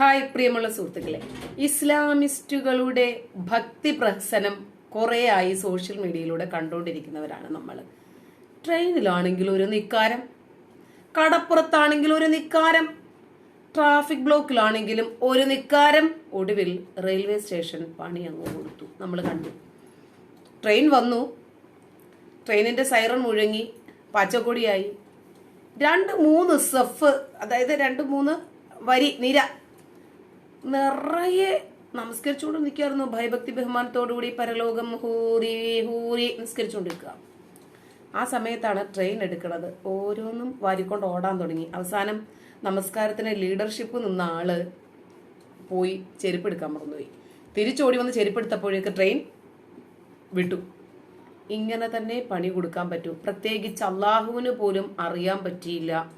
Hi പ്രിയമുള്ള സുഹൃത്തുക്കളെ. ഇസ്ലാമിസ്റ്റുകളുടെ ഭക്തി പ്രഹസനം ആയി സോഷ്യൽ മീഡിയയിലൂടെ കണ്ടുകൊണ്ടിരിക്കുന്നവരാണ് നമ്മൾ ട്രെയിനിലാണെങ്കിൽ ഒരു നിക്കാരം കടപ്പുറത്താണെങ്കിൽ ഒരു നിക്കാരം ട്രാഫിക് ബ്ലോക്കിലാണെങ്കിലും ഒരു നിക്കാരം. ഒടുവിൽ റെയിൽവേ സ്റ്റേഷൻ പണി അങ്ങ് കൊടുത്തു. നമ്മൾ കണ്ടു. ട്രെയിൻ വന്നു. ട്രെയിനിന്റെ സൈറൺ മുഴങ്ങി. പച്ചക്കൊടിയായി. രണ്ട് മൂന്ന് സെഫ് അതായത് രണ്ട് മൂന്ന് വരി നിര നിറയെ നമസ്കരിച്ചുകൊണ്ട് നിൽക്കായിരുന്നു ഭയഭക്തി ബഹുമാനത്തോടുകൂടി പരലോകം ഹൂരി ഹൂരി നിസ്കരിച്ചുകൊണ്ടിരിക്കുക. ആ സമയത്താണ് ട്രെയിൻ എടുക്കുന്നത്. ഓരോന്നും വാരിക്കൊണ്ട് ഓടാൻ തുടങ്ങി. അവസാനം നമസ്കാരത്തിന് ലീഡർഷിപ്പ് നിന്ന ആൾ പോയി ചെരുപ്പ് എടുക്കാൻ മറന്നുപോയി. തിരിച്ചോടി വന്ന് ചെരുപ്പെടുത്തപ്പോഴേക്ക് ട്രെയിൻ വിട്ടു. ഇങ്ങനെ തന്നെ പണി കൊടുക്കാൻ പറ്റൂ. പ്രത്യേകിച്ച് അള്ളാഹുവിന് പോലും അറിയാൻ പറ്റിയില്ല.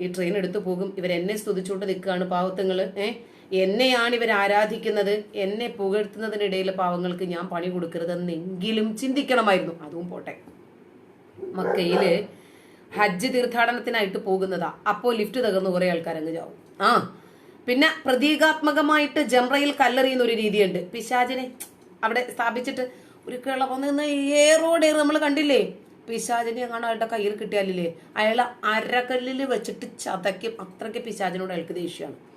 ഈ ട്രെയിൻ എടുത്തു പോകും. ഇവരെന്നെ സ്തുതിച്ചുകൊണ്ട് നിൽക്കുകയാണ് പാവത്തങ്ങൾ. ഏ? എന്നെയാണ് ഇവർ ആരാധിക്കുന്നത്? എന്നെ പുകഴ്ത്തുന്നതിനിടയിൽ പാവങ്ങൾക്ക് ഞാൻ പണി കൊടുക്കരുതെന്നെങ്കിലും ചിന്തിക്കണമായിരുന്നു. അതും പോട്ടെ. മക്കയിൽ ഹജ്ജ് തീർത്ഥാടനത്തിനായിട്ട് പോകുന്നതാ. അപ്പോ ലിഫ്റ്റ് തകർന്ന് കുറെ ആൾക്കാർ അങ്ങ് ചാവും. ആ പിന്നെ പ്രതീകാത്മകമായിട്ട് ജംറയിൽ കല്ലെറിയുന്ന ഒരു രീതിയുണ്ട്. പിശാചിനെ അവിടെ സ്ഥാപിച്ചിട്ട് ഒരു കിള വന്ന് ഏറോടെ നമ്മൾ കണ്ടില്ലേ? പിശാചിനെ അങ്ങനെ അയാളുടെ കയ്യിൽ കിട്ടിയാലില്ലേ? അയാളെ അരകല്ലിൽ വെച്ചിട്ട് ചതയ്ക്കും. അത്രയ്ക്ക് പിശാചിനോട് അയാൾക്ക് ദേഷ്യമാണ്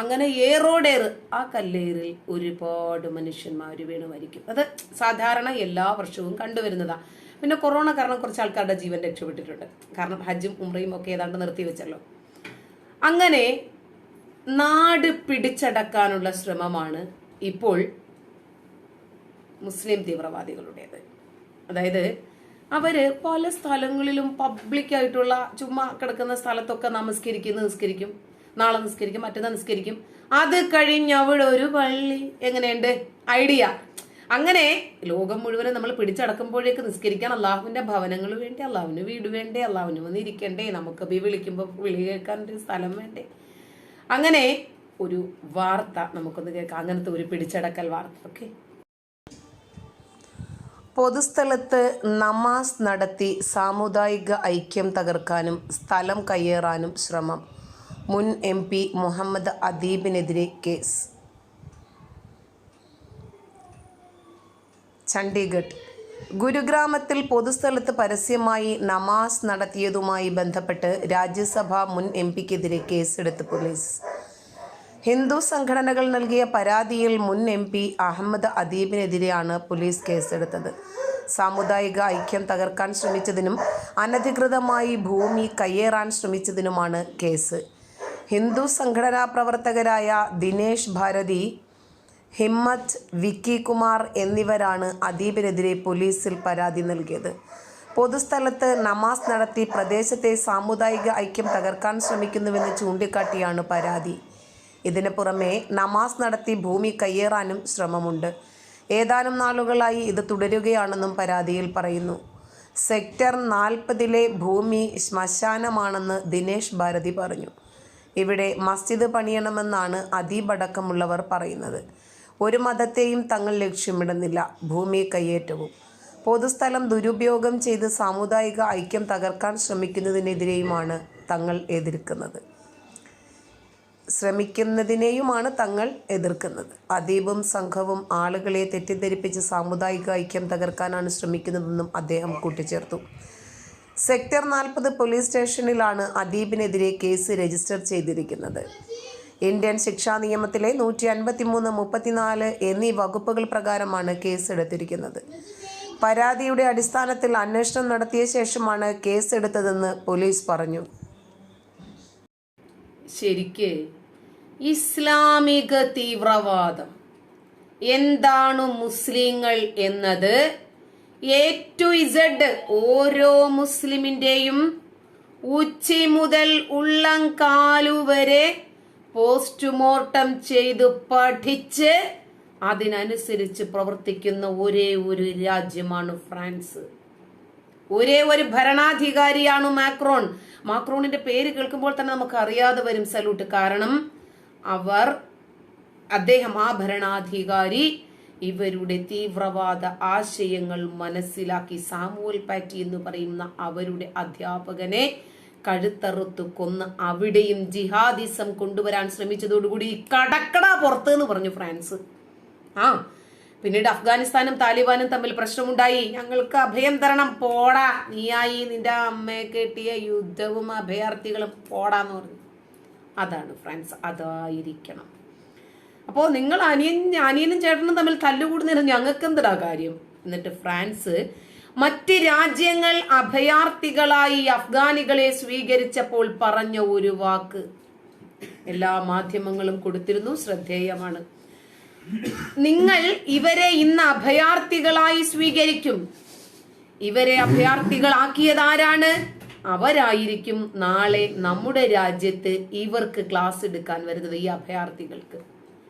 അങ്ങനെ ഏറോടേറ് ആ കല്ലേറിൽ ഒരുപാട് മനുഷ്യന്മാർ വീണ് മരിക്കും. അത് സാധാരണ എല്ലാ വർഷവും കണ്ടുവരുന്നതാ. പിന്നെ കൊറോണ കാരണം കുറച്ച് ആൾക്കാരുടെ ജീവൻ രക്ഷപ്പെട്ടിട്ടുണ്ട്. കാരണം ഹജ്ജും ഉമ്രയും ഒക്കെ ഏതാണ്ട് നിർത്തി വെച്ചല്ലോ. അങ്ങനെ നാട് പിടിച്ചടക്കാനുള്ള ശ്രമമാണ് ഇപ്പോൾ മുസ്ലിം തീവ്രവാദികളുടേത്. അതായത് അവർ പല സ്ഥലങ്ങളിലും പബ്ലിക്കായിട്ടുള്ള ചുമ്മാ കിടക്കുന്ന സ്ഥലത്തൊക്കെ നമസ്കരിക്കും നിസ്കരിക്കും. നാളെ നിസ്കരിക്കും മറ്റന്നാൾ നിസ്കരിക്കും. അത് കഴിഞ്ഞ് അവിടെ ഒരു പള്ളി. എങ്ങനെയുണ്ട്? ഐഡിയ. അങ്ങനെ ലോകം മുഴുവനും നമ്മൾ പിടിച്ചടക്കുമ്പോഴേക്ക് നിസ്കരിക്കാൻ അള്ളാഹുവിന്റെ ഭവനങ്ങൾ വേണ്ടി? അള്ളാഹുവിന് വീട് വേണ്ടേ? അള്ളാഹുവിന് വന്ന് ഇരിക്കണ്ടേ? നമുക്ക് ബി വിളിക്കുമ്പോൾ വിളി കേൾക്കാൻ ഒരു സ്ഥലം വേണ്ടേ? അങ്ങനെ ഒരു വാർത്ത നമുക്കൊന്ന് കേൾക്കാം. അങ്ങനത്തെ ഒരു പിടിച്ചടക്കൽ വാർത്ത. ഓക്കെ? പൊതുസ്ഥലത്ത് നമാസ് നടത്തി സാമുദായിക ഐക്യം തകർക്കാനും സ്ഥലം കയ്യേറാനും ശ്രമം. മുൻ എം പി മുഹമ്മദ് അദീബിനെതിരെ കേസ്. ചണ്ഡീഗഡ്. ഗുരുഗ്രാമത്തിൽ പൊതുസ്ഥലത്ത് പരസ്യമായി നമാസ് നടത്തിയതുമായി ബന്ധപ്പെട്ട് രാജ്യസഭ മുൻ എം പിക്കെതിരെ കേസെടുത്ത് പോലീസ്. ഹിന്ദു സംഘടനകൾ നൽകിയ പരാതിയിൽ മുൻ എം പി അഹമ്മദ് അദീബിനെതിരെയാണ് പോലീസ് കേസെടുത്തത്. സാമുദായിക ഐക്യം തകർക്കാൻ ശ്രമിച്ചതിനും അനധികൃതമായി ഭൂമി കയ്യേറാൻ ശ്രമിച്ചതിനുമാണ് കേസ്. ഹിന്ദു സംഘടനാ പ്രവർത്തകരായ ദിനേശ് ഭാരതി ഹിമ്മത്ത് വിക്കി കുമാർ എന്നിവരാണ് അദീബിനെതിരെ പോലീസിൽ പരാതി നൽകിയത്. പൊതുസ്ഥലത്ത് നമാസ് നടത്തി പ്രദേശത്തെ സാമുദായിക ഐക്യം തകർക്കാൻ ശ്രമിക്കുന്നുവെന്ന് ചൂണ്ടിക്കാട്ടിയാണ് പരാതി. ഇതിന് പുറമെ നമാസ് നടത്തി ഭൂമി കയ്യേറാനും ശ്രമമുണ്ട്. ഏതാനും നാളുകളായി ഇത് തുടരുകയാണെന്നും പരാതിയിൽ പറയുന്നു. സെക്ടർ നാൽപ്പതിലെ ഭൂമി ശ്മശാനമാണെന്ന് ദിനേശ് ഭാരതി പറഞ്ഞു. ഇവിടെ മസ്ജിദ് പണിയണമെന്നാണ് അതീപടക്കമുള്ളവർ പറയുന്നത്. ഒരു മതത്തെയും തങ്ങൾ ലക്ഷ്യമിടുന്നില്ല. ഭൂമി കയ്യേറ്റവും. പൊതുസ്ഥലം ദുരുപയോഗം ചെയ്ത് സാമുദായിക ഐക്യം തകർക്കാൻ ശ്രമിക്കുന്നതിനെതിരെയുമാണ് തങ്ങൾ എതിർക്കുന്നത്. ശ്രമിക്കുന്നതിനെയുമാണ് തങ്ങൾ എതിർക്കുന്നത്. അദീബും സംഘവും ആളുകളെ തെറ്റിദ്ധരിപ്പിച്ച് സാമുദായിക ഐക്യം തകർക്കാനാണ് ശ്രമിക്കുന്നതെന്നും അദ്ദേഹം കൂട്ടിച്ചേർത്തു. സെക്ടർ നാൽപ്പത് പോലീസ് സ്റ്റേഷനിലാണ് അദീബിനെതിരെ കേസ് രജിസ്റ്റർ ചെയ്തിരിക്കുന്നത്. ഇന്ത്യൻ ശിക്ഷാ നിയമത്തിലെ നൂറ്റി അൻപത്തി മൂന്ന് മുപ്പത്തിനാല് എന്നീ വകുപ്പുകൾ പ്രകാരമാണ് കേസ് എടുത്തിരിക്കുന്നത് പരാതിയുടെ അടിസ്ഥാനത്തിൽ അന്വേഷണം നടത്തിയ ശേഷമാണ് കേസ് എടുത്തതെന്ന് പോലീസ് പറഞ്ഞു. ശരിക്ക് ഇസ്ലാമിക തീവ്രവാദം. എന്താണ് മുസ്ലിങ്ങൾ എന്നത്? എ ടു ഇസഡ് ഓരോ മുസ്ലിമിന്റെയും ഉച്ചി മുതൽ ഉള്ളംകാലു വരെ പോസ്റ്റ്മോർട്ടം ചെയ്ത് പഠിച്ച് അതിനനുസരിച്ച് പ്രവർത്തിക്കുന്ന ഒരേ ഒരു രാജ്യമാണ് ഫ്രാൻസ്. ഒരേ ഒരു ഭരണാധികാരിയാണ് മാക്രോൺ. മാക്രോണിന്റെ പേര് കേൾക്കുമ്പോൾ തന്നെ നമുക്ക് അറിയാതെ വരും സല്യൂട്ട്. കാരണം അവർ അദ്ദേഹം ആ ഭരണാധികാരി ഇവരുടെ തീവ്രവാദ ആശയങ്ങൾ മനസ്സിലാക്കി സാമുവൽ പാറ്റി എന്ന് പറയുന്ന അവരുടെ അധ്യാപകനെ കഴുത്തറുത്തു കൊന്ന് അവിടെയും ജിഹാദിസം കൊണ്ടുവരാൻ ശ്രമിച്ചതോടുകൂടി കടക്കട പുറത്ത് എന്ന് പറഞ്ഞു ഫ്രാൻസ്. ആ പിന്നീട് അഫ്ഗാനിസ്ഥാനും താലിബാനും തമ്മിൽ പ്രശ്നമുണ്ടായി. ഞങ്ങൾക്ക് അഭയം തരണം പോടാ. നീയായി നിന്റെ അമ്മയെ കെട്ടിയ യുദ്ധവും അഭയാർത്ഥികളും പോടാന്ന് പറഞ്ഞു. അതാണ് ഫ്രാൻസ്. അതായിരിക്കണം. അപ്പോൾ നിങ്ങൾ അനിയൻ അനിയനും ചേട്ടനും തമ്മിൽ തല്ലുകൂടുന്നതിന് ഞങ്ങൾക്ക് എന്തിടാ കാര്യം? എന്നിട്ട് ഫ്രാൻസ് മറ്റ് രാജ്യങ്ങൾ അഭയാർത്ഥികളായി അഫ്ഗാനികളെ സ്വീകരിച്ചപ്പോൾ പറഞ്ഞ ഒരു വാക്ക് എല്ലാ മാധ്യമങ്ങളും കൊടുത്തിരുന്നു. ശ്രദ്ധേയമാണ്. നിങ്ങൾ ഇവരെ ഇന്ന് അഭയാർത്ഥികളായി സ്വീകരിക്കും. ഇവരെ അഭയാർത്ഥികളാക്കിയതാരാണ്? അവരായിരിക്കും നാളെ നമ്മുടെ രാജ്യത്ത് ഇവർക്ക് ക്ലാസ് എടുക്കാൻ വരുന്നത് ഈ അഭയാർത്ഥികൾക്ക്.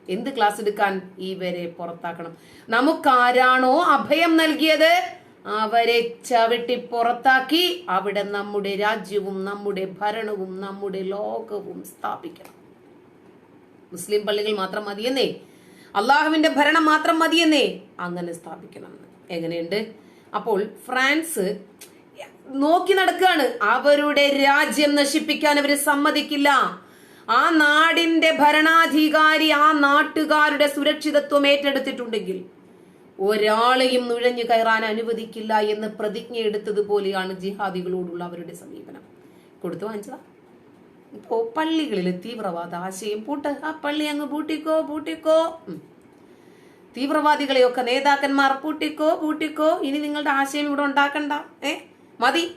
എന്ത് ക്ലാസ് എടുക്കാൻ ഇവരെ പുറത്താക്കണം? നമുക്കാരാണോ അഭയം നൽകിയത്? അവരെ ചവിട്ടി പുറത്താക്കി അവിടെ നമ്മുടെ രാജ്യവും നമ്മുടെ ഭരണവും നമ്മുടെ ലോകവും സ്ഥാപിക്കണം. മുസ്ലിം പള്ളികൾ മാത്രം മതിയെന്നേ? അള്ളാഹുവിന്റെ ഭരണം മാത്രം മതിയെന്നേ? അങ്ങനെ സ്ഥാപിക്കണം. എങ്ങനെയുണ്ട്? അപ്പോൾ ഫ്രാൻസ് നോക്കി നടക്കുകയാണ് അവരുടെ രാജ്യം നശിപ്പിക്കാൻ അവർ സമ്മതിക്കില്ല. ആ നാടിന്റെ ഭരണാധികാരി ആ നാട്ടുകാരുടെ സുരക്ഷിതത്വം ഏറ്റെടുത്തിട്ടുണ്ടെങ്കിൽ ഒരാളെയും നുഴഞ്ഞു കയറാൻ അനുവദിക്കില്ല എന്ന് പ്രതിജ്ഞ എടുത്തതുപോലെയാണ് ജിഹാദികളോടുള്ള അവരുടെ സമീപനം. കൊടുത്തു വാങ്ങിച്ചതാ. ഇപ്പോ പള്ളികളിൽ തീവ്രവാദ ആശയം പൂട്ട്. ആ പള്ളി അങ്ങ് പൂട്ടിക്കോ പൂട്ടിക്കോ. തീവ്രവാദികളെയൊക്കെ നേതാക്കന്മാർ പൂട്ടിക്കോ പൂട്ടിക്കോ. ഇനി നിങ്ങളുടെ ആശയം ഇവിടെ ഉണ്ടാക്കണ്ട. ഏ? മതി.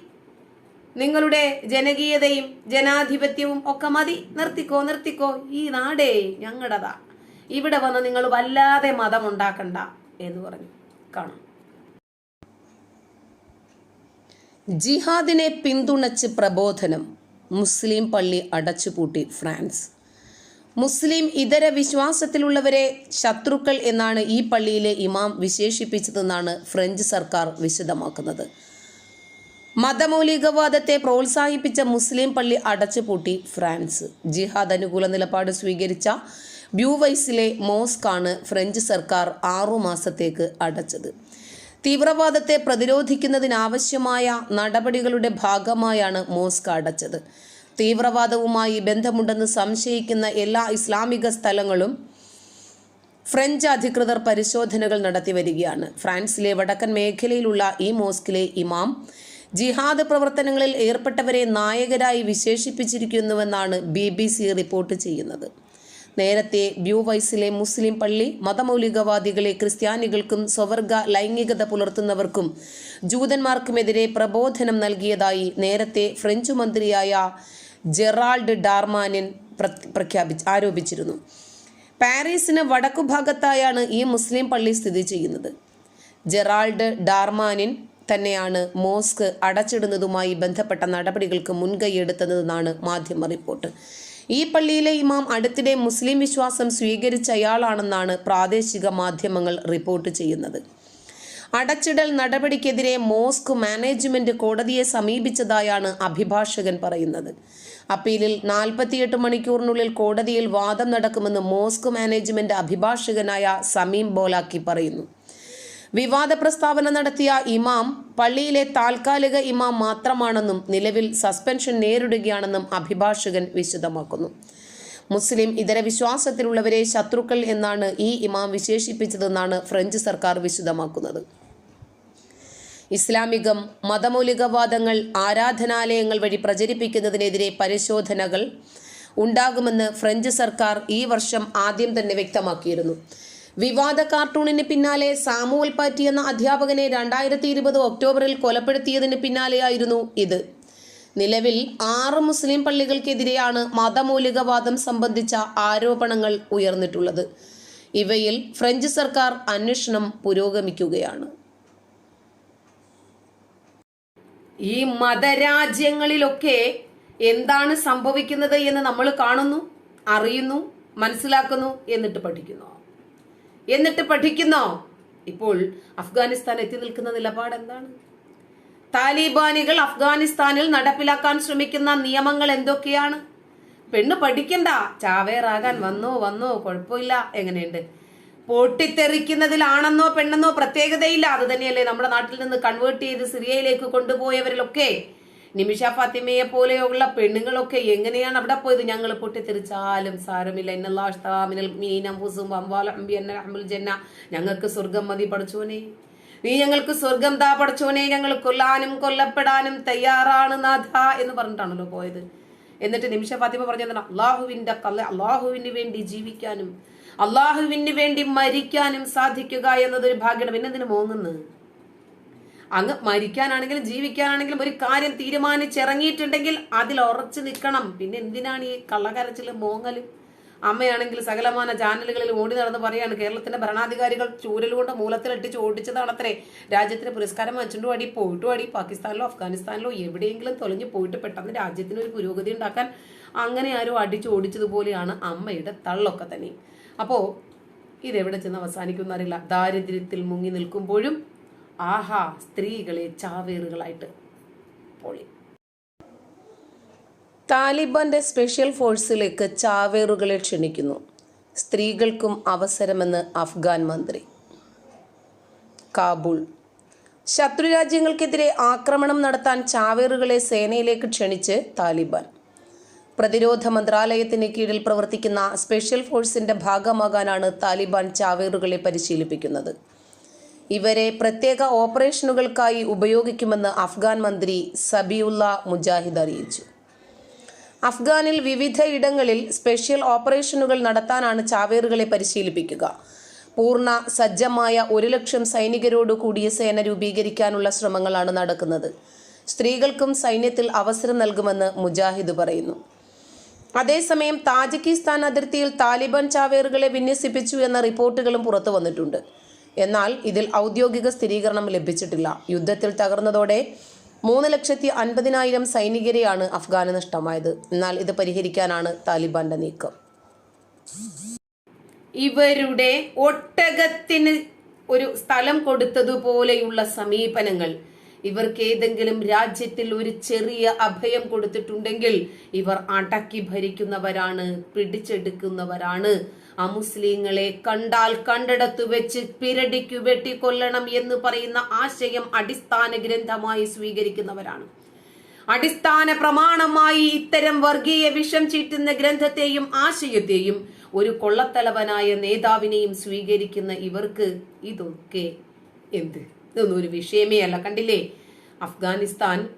നിങ്ങളുടെ ജനകീയതയും ജനാധിപത്യവും ഒക്കെ മതി. നിർത്തിക്കോ നിർത്തിക്കോ. ഈ നാടേ ഞങ്ങളുടേതാ. ഇവിടെ വന്ന് നിങ്ങൾ വല്ലാതെ മതം ഉണ്ടാക്കണ്ട എന്ന് പറഞ്ഞു. കാണാം. ജിഹാദിനെ പിന്തുണച്ച് പ്രബോധനം മുസ്ലിം പള്ളി അടച്ചുപൂട്ടി ഫ്രാൻസ്. മുസ്ലിം ഇതര വിശ്വാസത്തിലുള്ളവരെ ശത്രുക്കൾ എന്നാണ് ഈ പള്ളിയിലെ ഇമാം വിശേഷിപ്പിച്ചതെന്നാണ് ഫ്രഞ്ച് സർക്കാർ വിശദമാക്കുന്നത്. മതമൗലികവാദത്തെ പ്രോത്സാഹിപ്പിച്ച മുസ്ലിം പള്ളി അടച്ചുപൂട്ടി ഫ്രാൻസ്. ജിഹാദ് അനുകൂല നിലപാട് സ്വീകരിച്ച ബ്യൂവൈസിലെ മോസ്കാണ് ഫ്രഞ്ച് സർക്കാർ ആറു മാസത്തേക്ക് അടച്ചത്. തീവ്രവാദത്തെ പ്രതിരോധിക്കുന്നതിനാവശ്യമായ നടപടികളുടെ ഭാഗമായാണ് മോസ്ക് അടച്ചത്. തീവ്രവാദവുമായി ബന്ധമുണ്ടെന്ന് സംശയിക്കുന്ന എല്ലാ ഇസ്ലാമിക സ്ഥലങ്ങളും ഫ്രഞ്ച് അധികൃതർ പരിശോധനകൾ നടത്തി വരികയാണ് ഫ്രാൻസിലെ വടക്കൻ മേഖലയിലുള്ള ഈ മോസ്കിലെ ഇമാം ജിഹാദ് പ്രവർത്തനങ്ങളിൽ ഏർപ്പെട്ടവരെ നായകരായി വിശേഷിപ്പിച്ചിരിക്കുന്നുവെന്നാണ് ബി ബി സി റിപ്പോർട്ട് ചെയ്യുന്നത്. നേരത്തെ ബ്യൂവൈസിലെ മുസ്ലിം പള്ളി മതമൗലികവാദികളെ ക്രിസ്ത്യാനികൾക്കും സ്വവർഗ ലൈംഗികത പുലർത്തുന്നവർക്കും ജൂതന്മാർക്കുമെതിരെ പ്രബോധനം നൽകിയതായി നേരത്തെ ഫ്രഞ്ച് മന്ത്രിയായ ജെറാൾഡ് ഡാർമാനിൻ പ്രഖ്യാപി ആരോപിച്ചിരുന്നു. പാരീസിന് വടക്കുഭാഗത്തായാണ് ഈ മുസ്ലിം പള്ളി സ്ഥിതി ചെയ്യുന്നത്. ജെറാൾഡ് ഡാർമാനിൻ തന്നെയാണ് മോസ്ക് അടച്ചിടുന്നതുമായി ബന്ധപ്പെട്ട നടപടികൾക്ക് മുൻകൈയെടുത്തതെന്നാണ് മാധ്യമ റിപ്പോർട്ട്. ഈ പള്ളിയിലെ ഇമാം അടുത്തിടെ മുസ്ലിം വിശ്വാസം സ്വീകരിച്ചയാളാണെന്നാണ് പ്രാദേശിക മാധ്യമങ്ങൾ റിപ്പോർട്ട് ചെയ്യുന്നത്. അടച്ചിടൽ നടപടിക്കെതിരെ മോസ്ക് മാനേജ്മെന്റ് കോടതിയെ സമീപിച്ചതായാണ് അഭിഭാഷകൻ പറയുന്നത്. അപ്പീലിൽ നാൽപ്പത്തിയെട്ട് മണിക്കൂറിനുള്ളിൽ കോടതിയിൽ വാദം നടക്കുമെന്ന് മോസ്ക് മാനേജ്മെന്റ് അഭിഭാഷകനായ സമീം ബോലാക്കി പറയുന്നു. വിവാദ പ്രസ്താവന നടത്തിയ ഇമാം പള്ളിയിലെ താൽക്കാലിക ഇമാം മാത്രമാണെന്നും നിലവിൽ സസ്പെൻഷൻ നേരിടുകയാണെന്നും അഭിഭാഷകൻ വിശദമാക്കുന്നു. മുസ്ലിം ഇതര വിശ്വാസത്തിലുള്ളവരെ ശത്രുക്കൾ എന്നാണ് ഈ ഇമാം വിശേഷിപ്പിച്ചതെന്നാണ് ഫ്രഞ്ച് സർക്കാർ വിശദമാക്കുന്നത്. ഇസ്ലാമികം മതമൗലികവാദങ്ങൾ ആരാധനാലയങ്ങൾ വഴി പ്രചരിപ്പിക്കുന്നതിനെതിരെ പരിശോധനകൾ ഉണ്ടാകുമെന്ന് ഫ്രഞ്ച് സർക്കാർ ഈ വർഷം ആദ്യം തന്നെ വ്യക്തമാക്കിയിരുന്നു. വിവാദ കാർട്ടൂണിന് പിന്നാലെ സാമുവൽ പാറ്റി എന്ന അധ്യാപകനെ രണ്ടായിരത്തി ഇരുപത് ഒക്ടോബറിൽ കൊലപ്പെടുത്തിയതിന് പിന്നാലെയായിരുന്നു ഇത്. നിലവിൽ ആറ് മുസ്ലിം പള്ളികൾക്കെതിരെയാണ് മതമൗലികവാദം സംബന്ധിച്ച ആരോപണങ്ങൾ ഉയർന്നിട്ടുള്ളത്. ഇവയിൽ ഫ്രഞ്ച് സർക്കാർ അന്വേഷണം പുരോഗമിക്കുകയാണ്. ഈ മതരാജ്യങ്ങളിലൊക്കെ എന്താണ് സംഭവിക്കുന്നത് എന്ന് നമ്മൾ കാണുന്നു അറിയുന്നു മനസ്സിലാക്കുന്നു എന്നിട്ട് പഠിക്കുന്നു. എന്നിട്ട് പഠിക്കുന്നോ? ഇപ്പോൾ അഫ്ഗാനിസ്ഥാൻ എത്തി നിൽക്കുന്ന നിലപാട് എന്താണ് താലിബാനികൾ അഫ്ഗാനിസ്ഥാനിൽ നടപ്പിലാക്കാൻ ശ്രമിക്കുന്ന നിയമങ്ങൾ എന്തൊക്കെയാണ്? പെണ്ണ് പഠിക്കണ്ട. ചാവേറാകാൻ വന്നോ വന്നോ കുഴപ്പമില്ല. എങ്ങനെയുണ്ട്? പൊട്ടിത്തെറിക്കുന്നതിലാണെന്നോ പെണ്ണെന്നോ പ്രത്യേകതയില്ല. അത് തന്നെയല്ലേ നമ്മുടെ നാട്ടിൽ നിന്ന് കൺവേർട്ട് ചെയ്ത് സിറിയയിലേക്ക് കൊണ്ടുപോയവരിലൊക്കെ. നിമിഷ ഫാത്തിമയെ പോലെയുള്ള പെണ്ണുങ്ങളൊക്കെ എങ്ങനെയാണ് അവിടെ പോയത്? ഞങ്ങൾ പൊട്ടിത്തെറിച്ചാലും സാരമില്ല. ഇന്നല്ലാമിനൽ മീനംബുസും ജന്ന. ഞങ്ങൾക്ക് സ്വർഗം മതി പഠിച്ചോനെ നീ ഞങ്ങൾക്ക് സ്വർഗം താ പഠിച്ചോനെ ഞങ്ങൾ കൊല്ലാനും കൊല്ലപ്പെടാനും തയ്യാറാണ് നാഥ എന്ന് പറഞ്ഞിട്ടാണല്ലോ പോയത്. എന്നിട്ട് നിമിഷ ഫാത്തിമ പറഞ്ഞത് അള്ളാഹുവിന്റെ കല്ല അള്ളാഹുവിന് വേണ്ടി ജീവിക്കാനും അള്ളാഹുവിന് വേണ്ടി മരിക്കാനും സാധിക്കുക എന്നതൊരു ഭാഗ്യം എന്നെന്തിനു മോങ്ങുന്നു മോങ്ങുന്നത്? അങ്ങ് മരിക്കാനാണെങ്കിലും ജീവിക്കാനാണെങ്കിലും ഒരു കാര്യം തീരുമാനിച്ചിറങ്ങിയിട്ടുണ്ടെങ്കിൽ അതിൽ ഉറച്ചു നിൽക്കണം. പിന്നെ എന്തിനാണ് ഈ കള്ളക്കരച്ചിലും മോങ്ങൽ അമ്മയാണെങ്കിൽ സകലമാന ചാനലുകളിൽ ഓടി നടന്ന് പറയാണ് കേരളത്തിന്റെ ഭരണാധികാരികൾ ചൂരലുകൊണ്ട് മൂലത്തിലിട്ടിച്ച് ഓടിച്ചതാണത്രേ. രാജ്യത്തിന് പുരസ്കാരം വാങ്ങിച്ചുകൊണ്ട് അടി പോയിട്ടും അടി. പാകിസ്ഥാനിലോ അഫ്ഗാനിസ്ഥാനിലോ എവിടെയെങ്കിലും തൊലഞ്ഞു പോയിട്ട് പെട്ടെന്ന് രാജ്യത്തിന് ഒരു പുരോഗതി ഉണ്ടാക്കാൻ അങ്ങനെ ആരോ അടിച്ചു ഓടിച്ചതുപോലെയാണ് അമ്മയുടെ തള്ളൊക്കെ തന്നെ അപ്പോ ഇതെവിടെ ചെന്ന് അവസാനിക്കുന്നറിയില്ല ദാരിദ്ര്യത്തിൽ മുങ്ങി നിൽക്കുമ്പോഴും ആഹാ സ്ത്രീകളെ ചാവേറുകളായിട്ട്. പൊളി. താലിബാന്റെ സ്പെഷ്യൽ ഫോഴ്സിലേക്ക് ചാവേറുകളെ ക്ഷണിക്കുന്നു. സ്ത്രീകൾക്കും അവസരമെന്ന് അഫ്ഗാൻ മന്ത്രി. കാബൂൾ. ശത്രുരാജ്യങ്ങൾക്കെതിരെ ആക്രമണം നടത്താൻ ചാവേറുകളെ സേനയിലേക്ക് ക്ഷണിച്ച് താലിബാൻ. പ്രതിരോധ മന്ത്രാലയത്തിന് കീഴിൽ പ്രവർത്തിക്കുന്ന സ്പെഷ്യൽ ഫോഴ്സിന്റെ ഭാഗമാകാനാണ് താലിബാൻ ചാവേറുകളെ പരിശീലിപ്പിക്കുന്നത്. ഇവരെ പ്രത്യേക ഓപ്പറേഷനുകൾക്കായി ഉപയോഗിക്കുമെന്ന് അഫ്ഗാൻ മന്ത്രി സബിയുല്ല മുജാഹിദ് അറിയിച്ചു. അഫ്ഗാനിൽ വിവിധ ഇടങ്ങളിൽ സ്പെഷ്യൽ ഓപ്പറേഷനുകൾ നടത്താനാണ് ചാവേറുകളെ പരിശീലിപ്പിക്കുക. പൂർണ സജ്ജമായ ഒരു ലക്ഷം സൈനികരോട് കൂടിയ സേന രൂപീകരിക്കാനുള്ള ശ്രമങ്ങളാണ് നടക്കുന്നത്. സ്ത്രീകൾക്കും സൈന്യത്തിൽ അവസരം നൽകുമെന്ന് മുജാഹിദ് പറയുന്നു. അതേസമയം താജിക്കിസ്ഥാൻ അതിർത്തിയിൽ താലിബാൻ ചാവേറുകളെ വിന്യസിപ്പിച്ചു എന്ന റിപ്പോർട്ടുകളും പുറത്തു വന്നിട്ടുണ്ട് എന്നാൽ ഇതിൽ ഔദ്യോഗിക സ്ഥിരീകരണം ലഭിച്ചിട്ടില്ല. യുദ്ധത്തിൽ തകർന്നതോടെ മൂന്ന് ലക്ഷത്തി അൻപതിനായിരം സൈനികരെയാണ് അഫ്ഗാന് നഷ്ടമായത്. എന്നാൽ ഇത് പരിഹരിക്കാനാണ് താലിബാന്റെ നീക്കം. ഇവരുടെ ഒട്ടകത്തിന് ഒരു സ്ഥലം കൊടുത്തതുപോലെയുള്ള സമീപനങ്ങൾ. ഇവർക്ക് ഏതെങ്കിലും രാജ്യത്തിൽ ഒരു ചെറിയ അഭയം കൊടുത്തിട്ടുണ്ടെങ്കിൽ ഇവർ അടക്കി ഭരിക്കുന്നവരാണ് പിടിച്ചെടുക്കുന്നവരാണ്. അമുസ്ലിങ്ങളെ കണ്ടാൽ കണ്ടിടത്തു വെച്ച് പിരടിക്കു വെട്ടിക്കൊല്ലണം എന്ന് പറയുന്ന ആശയം അടിസ്ഥാന ഗ്രന്ഥമായി സ്വീകരിക്കുന്നവരാണ്. അടിസ്ഥാന പ്രമാണമായി ഇത്തരം വർഗീയ വിഷം ചീറ്റുന്ന ഗ്രന്ഥത്തെയും ആശയത്തെയും ഒരു കൊള്ളത്തലവനായ നേതാവിനെയും സ്വീകരിക്കുന്ന ഇവർക്ക് ഇതൊക്കെ എന്ത്? ഇതൊന്നും ഒരു വിഷയമേ അല്ല കണ്ടില്ലേ? അഫ്ഗാനിസ്ഥാൻ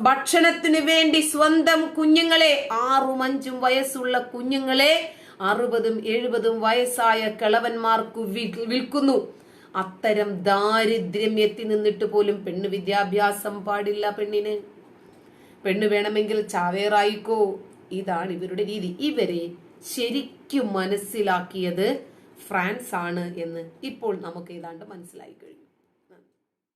ഭക്ഷണത്തിനു വേണ്ടി സ്വന്തം കുഞ്ഞുങ്ങളെ ആറും അഞ്ചും വയസ്സുള്ള കുഞ്ഞുങ്ങളെ അറുപതും എഴുപതും വയസ്സായ കിളവന്മാർക്ക് വിൽക്കുന്നു. അത്തരം ദാരിദ്ര്യം എത്തി നിന്നിട്ട് പോലും പെണ്ണ് വിദ്യാഭ്യാസം പാടില്ല പെണ്ണിന്. പെണ്ണ് വേണമെങ്കിൽ ചാവേറായിക്കോ. ഇതാണ് ഇവരുടെ രീതി. ഇവരെ ശരിക്കും മനസ്സിലാക്കിയത് ഫ്രാൻസ് ആണ് എന്ന് ഇപ്പോൾ നമുക്ക് ഏതാണ്ട് മനസ്സിലായി കഴിഞ്ഞു.